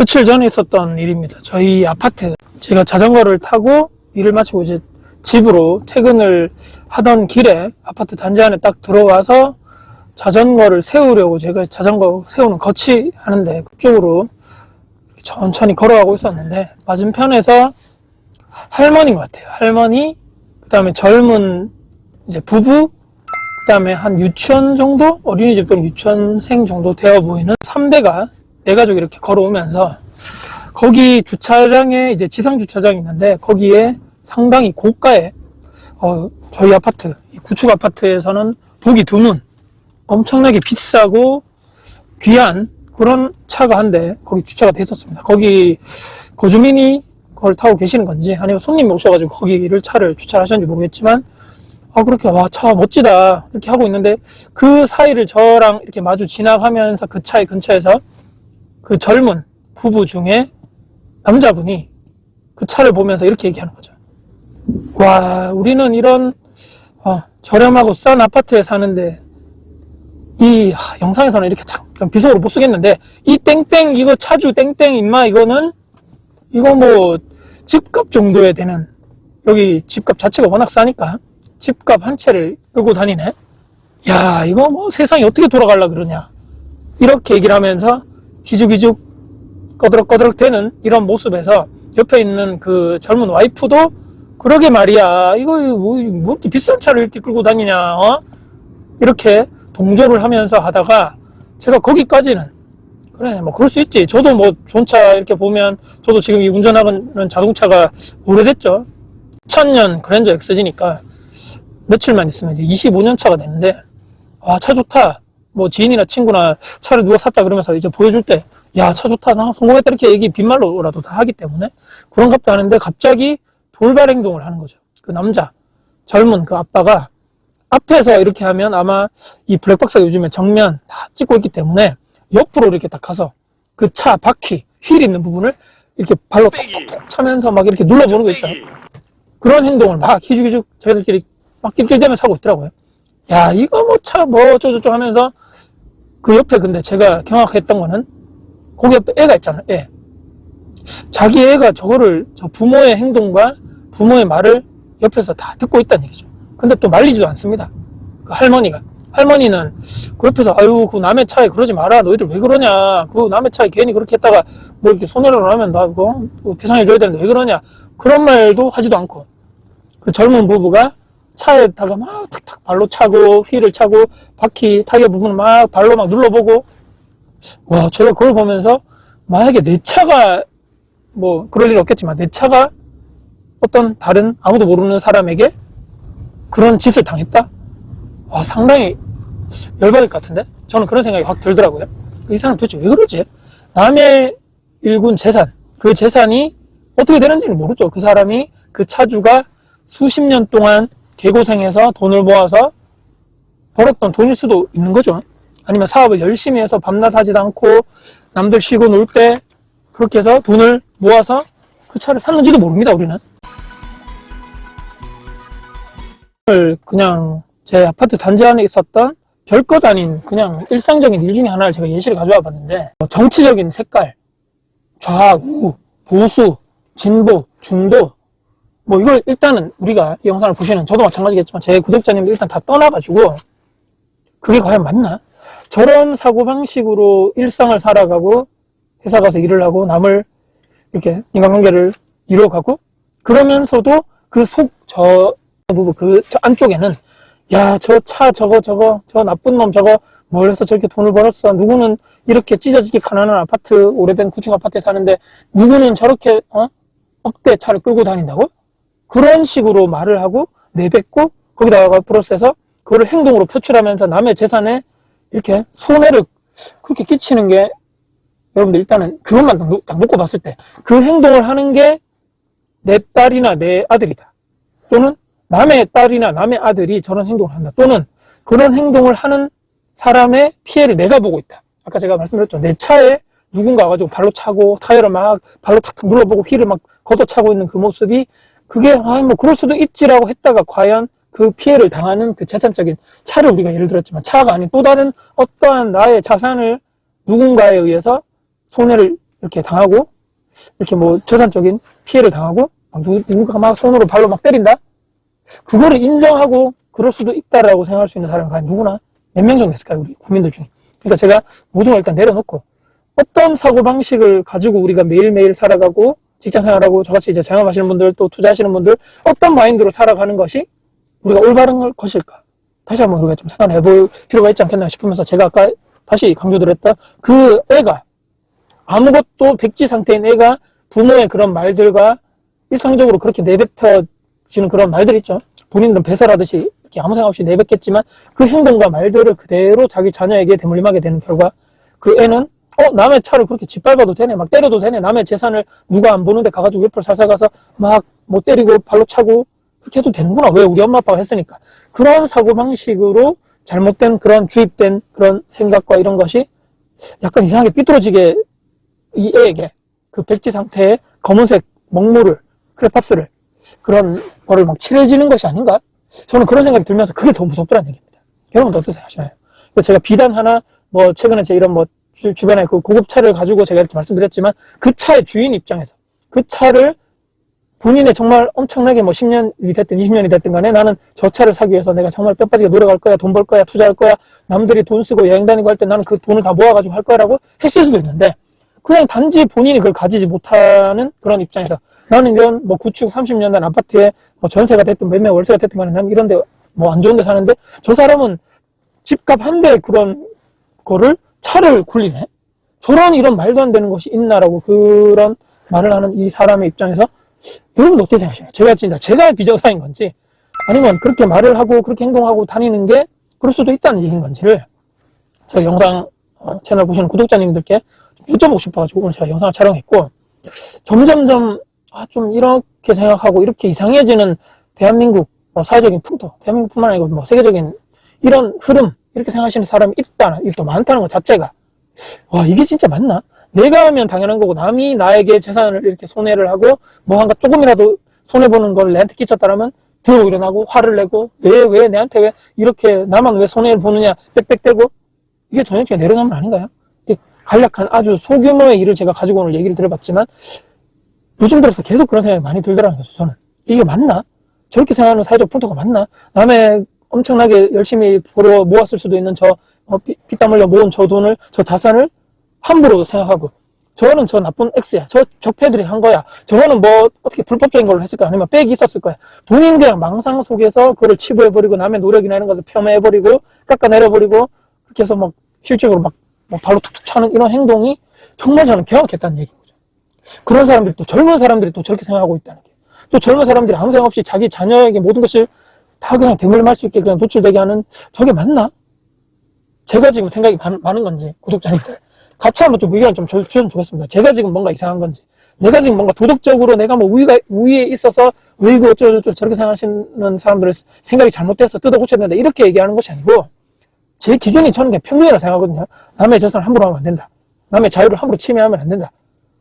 며칠 전에 있었던 일입니다. 저희 아파트 제가 자전거를 타고 일을 마치고 이제 집으로 퇴근을 하던 길에 아파트 단지 안에 딱 들어와서 자전거를 세우려고 제가 자전거 세우는 거치 하는데 그쪽으로 천천히 걸어가고 있었는데 맞은편에서 할머니인 것 같아요. 할머니, 그 다음에 젊은 이제 부부, 그 다음에 한 유치원 정도? 어린이집 또는 유치원생 정도 되어 보이는 3대가 네 가족이 이렇게 걸어오면서 거기 주차장에 이제 지상 주차장이 있는데 거기에 상당히 고가의 어, 저희 아파트, 이 구축 아파트에서는 보기 드문 엄청나게 비싸고 귀한 그런 차가 한 대 거기 주차가 돼 있었습니다. 거기 거주민이 그걸 타고 계시는 건지 아니면 손님이 오셔가지고 거기를 차를 주차하셨는지 모르겠지만 아 그렇게 와 차 멋지다 이렇게 하고 있는데 그 사이를 저랑 이렇게 마주 지나가면서 그 차의 근처에서 그 젊은 부부 중에 남자분이 그 차를 보면서 이렇게 얘기하는 거죠. 와 우리는 이런 어, 저렴하고 싼 아파트에 사는데 이 하, 영상에서는 이렇게 참 비속어로 못 쓰겠는데 이 땡땡 이거 차주 땡땡 임마 이거는 이거 뭐 집값 정도에 되는 여기 집값 자체가 워낙 싸니까 집값 한 채를 끌고 다니네 야 이거 뭐 세상이 어떻게 돌아갈라 그러냐 이렇게 얘기를 하면서 기죽기죽 꺼드럭꺼드럭 되는 이런 모습에서 옆에 있는 그 젊은 와이프도 그러게 말이야. 이거 뭐, 뭐 이렇게 비싼 차를 이렇게 끌고 다니냐 어? 이렇게 동조를 하면서 하다가 제가 거기까지는 그래 뭐 그럴 수 있지. 저도 뭐 좋은 차 이렇게 보면 저도 지금 이 운전하는 자동차가 오래됐죠. 2000년 그랜저 엑스지니까 며칠만 있으면 이제 25년 차가 됐는데 아 차 좋다 뭐 지인이나 친구나 차를 누가 샀다 그러면서 이제 보여줄 때 야 차 좋다. 나 성공했다. 이렇게 얘기 빈말로라도 다 하기 때문에 그런 것도 하는데 갑자기 돌발 행동을 하는 거죠. 그 남자 젊은 그 아빠가 앞에서 이렇게 하면 아마 이 블랙박스가 요즘에 정면 다 찍고 있기 때문에 옆으로 이렇게 딱 가서 그 차 바퀴 휠 있는 부분을 이렇게 발로 톡톡톡 차면서 막 이렇게 눌러보는 거 있잖아요. 그런 행동을 막 희죽희죽 자기들끼리 막 낄낄대면서 하고 있더라고요. 야 이거 뭐 차 뭐 어쩌고저쩌고 하면서 그 옆에 근데 제가 경악했던 거는 거기 옆에 애가 있잖아요. 애. 자기 애가 저거를 저 부모의 행동과 부모의 말을 옆에서 다 듣고 있다는 얘기죠. 근데 또 말리지도 않습니다. 그 할머니가. 할머니는 그 옆에서 아유 그 남의 차에 그러지 마라 너희들 왜 그러냐 그 남의 차에 괜히 그렇게 했다가 뭐 이렇게 손해를 하면 나 그거 배상해 줘야 되는데 왜 그러냐 그런 말도 하지도 않고 그 젊은 부부가 차에다가 막 탁탁 발로 차고 휠을 차고 바퀴 타이어 부분을 막 발로 막 눌러보고 와 제가 그걸 보면서 만약에 내 차가 뭐 그럴 일 없겠지만 내 차가 어떤 다른 아무도 모르는 사람에게 그런 짓을 당했다? 와, 상당히 열받을 것 같은데? 저는 그런 생각이 확 들더라고요. 이 사람 도대체 왜 그러지? 남의 일군 재산, 그 재산이 어떻게 되는지는 모르죠. 그 사람이, 그 차주가 수십 년 동안 개고생해서 돈을 모아서 벌었던 돈일 수도 있는 거죠. 아니면 사업을 열심히 해서 밤낮 하지도 않고 남들 쉬고 놀 때 그렇게 해서 돈을 모아서 그 차를 샀는지도 모릅니다, 우리는. 그냥 제 아파트 단지 안에 있었던 별것 아닌 그냥 일상적인 일 중에 하나를 제가 예시를 가져와 봤는데 뭐 정치적인 색깔, 좌우, 보수, 진보, 중도 뭐 이걸 일단은 우리가 이 영상을 보시는 저도 마찬가지겠지만 제 구독자님들 일단 다 떠나가지고 그게 과연 맞나? 저런 사고방식으로 일상을 살아가고 회사 가서 일을 하고 남을 이렇게 인간관계를 이루어가고 그러면서도 그 속 저 부분 그 저 안쪽에는 야 저 차 저거 저거 저 나쁜 놈 저거 뭘 해서 저렇게 돈을 벌었어? 누구는 이렇게 찢어지게 가난한 아파트 오래된 구축 아파트에 사는데 누구는 저렇게 어? 억대 차를 끌고 다닌다고 그런 식으로 말을 하고 내뱉고 거기다가 플러스해서 그거를 행동으로 표출하면서 남의 재산에 이렇게 손해를 그렇게 끼치는 게 여러분들 일단은 그것만 딱 놓고 봤을 때 그 행동을 하는 게 내 딸이나 내 아들이다. 또는 남의 딸이나 남의 아들이 저런 행동을 한다. 또는 그런 행동을 하는 사람의 피해를 내가 보고 있다. 아까 제가 말씀드렸죠. 내 차에 누군가 와가지고 발로 차고 타이어를 막 발로 탁탁 눌러보고 휠을 막 걷어차고 있는 그 모습이 그게 아 뭐 그럴 수도 있지라고 했다가 과연 그 피해를 당하는 그 재산적인 차를 우리가 예를 들었지만 차가 아닌 또 다른 어떠한 나의 자산을 누군가에 의해서 손해를 이렇게 당하고 이렇게 뭐 저산적인 피해를 당하고 막 누, 누군가 막 손으로 발로 막 때린다? 그거를 인정하고 그럴 수도 있다라고 생각할 수 있는 사람이 과연 누구나 몇 명 정도 있을까요? 우리 국민들 중에. 그러니까 제가 모든 걸 일단 내려놓고 어떤 사고방식을 가지고 우리가 매일매일 살아가고 직장 생활하고 저같이 이제 장업하시는 분들 또 투자하시는 분들 어떤 마인드로 살아가는 것이 우리가 올바른 것일까? 다시 한번 우리가 좀 생각해 볼 필요가 있지 않겠나 싶으면서 제가 아까 다시 강조드렸던 그 애가 아무것도 백지 상태인 애가 부모의 그런 말들과 일상적으로 그렇게 내뱉어지는 그런 말들 있죠. 본인들은 배설하듯이 이렇게 아무 생각 없이 내뱉겠지만 그 행동과 말들을 그대로 자기 자녀에게 대물림하게 되는 결과 그 애는 어 남의 차를 그렇게 짓밟아도 되네 막 때려도 되네 남의 재산을 누가 안 보는데 가가지고 옆으로 살살 가서 막뭐 때리고 발로 차고 그렇게 해도 되는구나 왜 우리 엄마 아빠가 했으니까 그런 사고 방식으로 잘못된 그런 주입된 그런 생각과 이런 것이 약간 이상하게 삐뚤어지게 이 애에게 그 백지 상태의 검은색 먹물을 크레파스를 그런 거를 막 칠해지는 것이 아닌가? 저는 그런 생각이 들면서 그게 더 무섭더라는 얘기입니다. 여러분 어떻게 생각하시나요? 그리고 제가 비단 하나 뭐 최근에 제 이런 뭐 주, 주변에 그 고급 차를 가지고 제가 이렇게 말씀드렸지만 그 차의 주인 입장에서 그 차를 본인의 정말 엄청나게 뭐 10년이 됐든 20년이 됐든 간에 나는 저 차를 사기 위해서 내가 정말 뼈 빠지게 노력할 거야, 돈 벌 거야, 투자할 거야, 남들이 돈 쓰고 여행 다니고 할 때 나는 그 돈을 다 모아가지고 할 거라고 했을 수도 있는데 그냥 단지 본인이 그걸 가지지 못하는 그런 입장에서 나는 이런 뭐 구축 30년 된 아파트에 뭐 전세가 됐든 매매 월세가 됐든 간에 나는 이런데 뭐 안 좋은 데 사는데 저 사람은 집값 한배 그런 거를 차를 굴리네? 저런 이런 말도 안 되는 것이 있나라고 그런 말을 하는 이 사람의 입장에서 여러분 어떻게 생각하시나요? 제가 진짜 제가 비정상인 건지 아니면 그렇게 말을 하고 그렇게 행동하고 다니는 게 그럴 수도 있다는 얘기인 건지를 저 영상 어, 채널 보시는 구독자님들께 좀 여쭤보고 싶어가지고 오늘 제가 영상을 촬영했고 점점점 아, 좀 이렇게 생각하고 이렇게 이상해지는 대한민국 뭐 사회적인 풍토 대한민국뿐만 아니고 뭐 세계적인 이런 흐름 이렇게 생각하시는 사람이 있다 또 많다는 것 자체가 와 이게 진짜 맞나? 내가 하면 당연한 거고 남이 나에게 재산을 이렇게 손해를 하고 뭐 한가 조금이라도 손해 보는 걸 내한테 끼쳤다라면 들어 일어나고 화를 내고 왜 왜 내한테 왜 이렇게 나만 왜 손해를 보느냐 빽빽대고 이게 전형적인 내려놓으면 아닌가요? 이 간략한 아주 소규모의 일을 제가 가지고 오늘 얘기를 들어봤지만 요즘 들어서 계속 그런 생각이 많이 들더라는 거죠 저는 이게 맞나? 저렇게 생각하는 사회적 풍토가 맞나? 남의 엄청나게 열심히 벌어 모았을 수도 있는 저 어, 피, 피땀 흘려 모은 저 돈을 저 자산을 함부로 생각하고 저거는 저 나쁜 X야. 저 적폐들이 한 거야. 저거는 뭐 어떻게 불법적인 걸로 했을까? 아니면 백이 있었을 거야. 본인 그냥 망상 속에서 그걸 치부해버리고 남의 노력이나 이런 것을 폄훼해버리고 깎아내려버리고 그렇게 해서 막 실적으로 막, 막 발로 툭툭 차는 이런 행동이 정말 저는 경악했다는 얘기거죠. 그런 사람들이 또 젊은 사람들이 또 저렇게 생각하고 있다는 게. 또 젊은 사람들이 아무 생각 없이 자기 자녀에게 모든 것을 다 그냥 대물림할 수 있게 그냥 노출되게 하는 저게 맞나? 제가 지금 생각이 많, 많은 건지 구독자님들 같이 한번 좀 의견을 좀 주- 주셨으면 좋겠습니다. 제가 지금 뭔가 이상한 건지 내가 지금 뭔가 도덕적으로 내가 뭐 우위가 우위에 있어서 의고 어쩌고저쩌고 저렇게 생각하시는 사람들의 생각이 잘못돼서 뜯어 고쳐야 된다 이렇게 얘기하는 것이 아니고 제 기준이 저는 그냥 평균이라고 생각하거든요. 남의 재산을 함부로 하면 안 된다. 남의 자유를 함부로 침해하면 안 된다.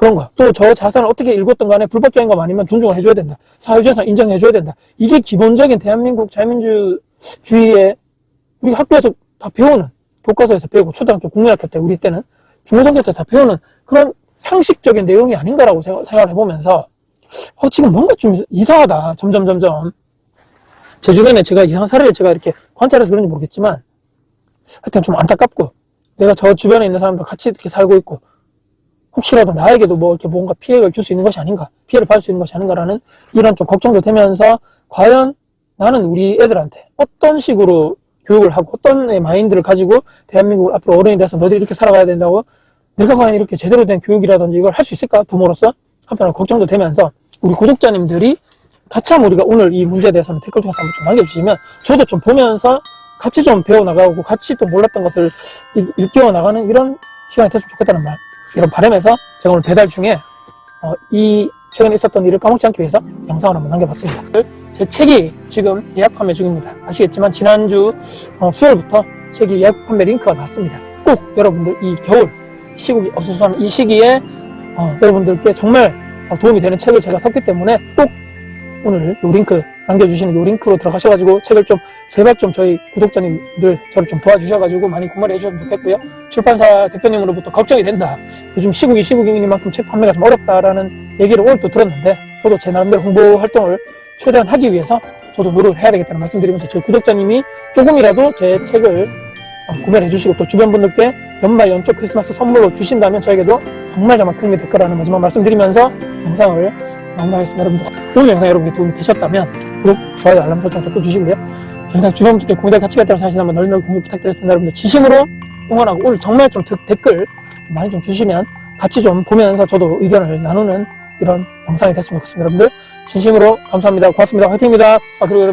그런 거. 또 저 자산을 어떻게 읽었던 간에 불법적인 거 아니면 존중을 해줘야 된다. 사회주의상 인정해줘야 된다. 이게 기본적인 대한민국 자유민주주의의 우리 학교에서 다 배우는 교과서에서 배우고 초등학교 국민학교 때 우리 때는 중고등학교 때 다 배우는 그런 상식적인 내용이 아닌가라고 생각- 생각을 해보면서 어, 지금 뭔가 좀 이상하다. 점점 점점 제 주변에 제가 이상한 사례를 제가 이렇게 관찰해서 그런지 모르겠지만 하여튼 좀 안타깝고 내가 저 주변에 있는 사람들 같이 이렇게 살고 있고 혹시라도 나에게도 뭐 이렇게 뭔가 피해를 줄 수 있는 것이 아닌가, 피해를 받을 수 있는 것이 아닌가라는 이런 좀 걱정도 되면서 과연 나는 우리 애들한테 어떤 식으로 교육을 하고 어떤 의 마인드를 가지고 대한민국 앞으로 어른이 돼서 너희들이 이렇게 살아가야 된다고 내가 과연 이렇게 제대로 된 교육이라든지 이걸 할 수 있을까? 부모로서? 한편으로 걱정도 되면서 우리 구독자님들이 같이 한번 우리가 오늘 이 문제에 대해서 는 댓글 통해서 한번 좀 남겨주시면 저도 좀 보면서 같이 좀 배워나가고 같이 또 몰랐던 것을 일- 일깨워 나가는 이런 시간이 됐으면 좋겠다는 말 이런 바람에서 제가 오늘 배달 중에 어, 이 최근에 있었던 일을 까먹지 않기 위해서 영상을 한번 남겨봤습니다. 제 책이 지금 예약 판매 중입니다. 아시겠지만 지난주 어, 수요일부터 책이 예약 판매 링크가 났습니다. 꼭 여러분들 이 겨울 시국이 어수선한 이 시기에 어, 여러분들께 정말 어, 도움이 되는 책을 제가 샀기 때문에 꼭 오늘 요 링크 남겨주시는 요 링크로 들어가셔가지고 책을 좀 제발 좀 저희 구독자님들 저를 좀 도와주셔가지고 많이 구매를 해주셨으면 좋겠고요. 출판사 대표님으로부터 걱정이 된다. 요즘 시국이 시국이니만큼 책 판매가 좀 어렵다라는 얘기를 오늘 또 들었는데 저도 제 나름대로 홍보 활동을 최대한 하기 위해서 저도 노력을 해야 되겠다는 말씀드리면서 저희 구독자님이 조금이라도 제 책을 어, 구매를 해주시고 또 주변 분들께 연말 연초 크리스마스 선물로 주신다면 저에게도 정말 정말 큰 힘이 될 거라는 마지막 말씀드리면서 영상을 마무리하겠습니다. 여러분들 오늘 영상 여러분께 도움이 되셨다면 구독, 좋아요, 알람 설정 또 주시고요. 영상 주변 분들께 공유될 가치가 있다고 생각하시면 널리 널리 공유 부탁드리겠습니다. 여러분들 진심으로 응원하고 오늘 정말 좀 드- 댓글 많이 좀 주시면 같이 좀 보면서 저도 의견을 나누는 이런 영상이 됐으면 좋겠습니다. 여러분들 진심으로 감사합니다. 고맙습니다. 화이팅입니다. 아, 그리고 여러분